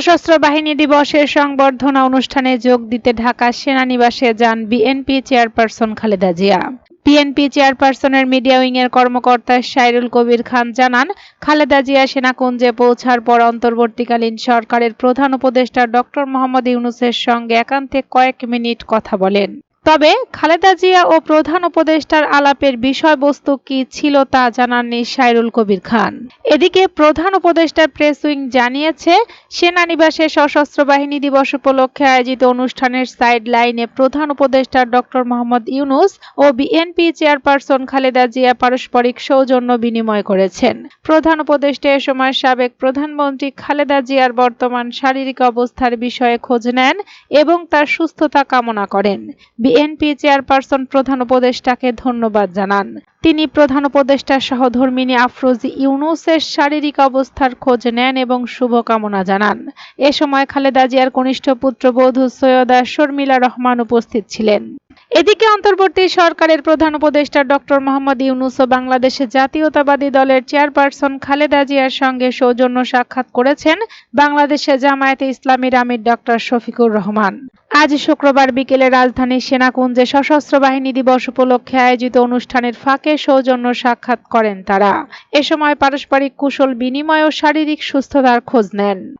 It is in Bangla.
সশস্ত্র বাহিনী দিবসের সংবর্ধনা অনুষ্ঠানে যোগ দিতে ঢাকা সেনানিবাসে যান BNP chairperson Khaleda Zia. BNP চেয়ারপারসনের মিডিয়া উইংয়ের কর্মকর্তা সাইরুল কবির খান জানান, খালেদা জিয়া সেনাকুঞ্জে পৌঁছার পর অন্তর্বর্তীকালীন সরকারের প্রধান উপদেষ্টা ডক্টর মোহাম্মদ ইউনুসের সঙ্গে একান্তে কয়েক মিনিট কথা বলেন। তবে খালেদা জিয়া ও প্রধান উপদেষ্টার আলাপের বিষয়বস্তু কি ছিল তা জানাননি সাইরুল কবির খান। এদিকে প্রধান উপদেষ্টার প্রেস উইং জানিয়েছে, সেনানিবাসে সশস্ত্র বাহিনী দিবস উপলক্ষে আয়োজিত অনুষ্ঠানের সাইড লাইনে প্রধান উপদেষ্টা ডক্টর মোহাম্মদ ইউনুস ও বিএনপি চেয়ারপারসন খালেদা জিয়া পারস্পরিক সৌজন্য বিনিময় করেছেন। প্রধান উপদেষ্টা এ সময় সাবেক প্রধানমন্ত্রী খালেদা জিয়ার বর্তমান শারীরিক অবস্থার বিষয়ে খোঁজ নেন এবং তার সুস্থতা কামনা করেন। বিএনপি চেয়ারপারসন প্রধান উপদেষ্টাকে ধন্যবাদ জানান। তিনি প্রধান উপদেষ্টার সহধর্মিনী আফরোজি ইউনুসের শারীরিক অবস্থার খোঁজ নেন এবং শুভকামনা জানান। এ সময় খালেদা জিয়ার কনিষ্ঠ পুত্রবধূ সৈয়দা শর্মিলা রহমান উপস্থিত ছিলেন। এদিকে অন্তর্বর্তী সরকারের প্রধান উপদেষ্টা ডক্টর মোহাম্মদ ইউনুস ও বাংলাদেশের জাতীয়তাবাদী দলের চেয়ারপারসন খালেদা জিয়ার সঙ্গে সৌজন্য সাক্ষাৎ করেছেন বাংলাদেশের জামায়াতে ইসলামীর আমির ডক্টর শফিকুর রহমান। আজ শুক্রবার বিকেলে রাজধানীর সেনাকুঞ্জে সশস্ত্র বাহিনী দিবস উপলক্ষে আয়োজিত অনুষ্ঠানের ফাঁকে সৌজন্য সাক্ষাৎ করেন তারা। এ সময় পারস্পরিক কুশল বিনিময় ও শারীরিক সুস্থতার খোঁজ নেন।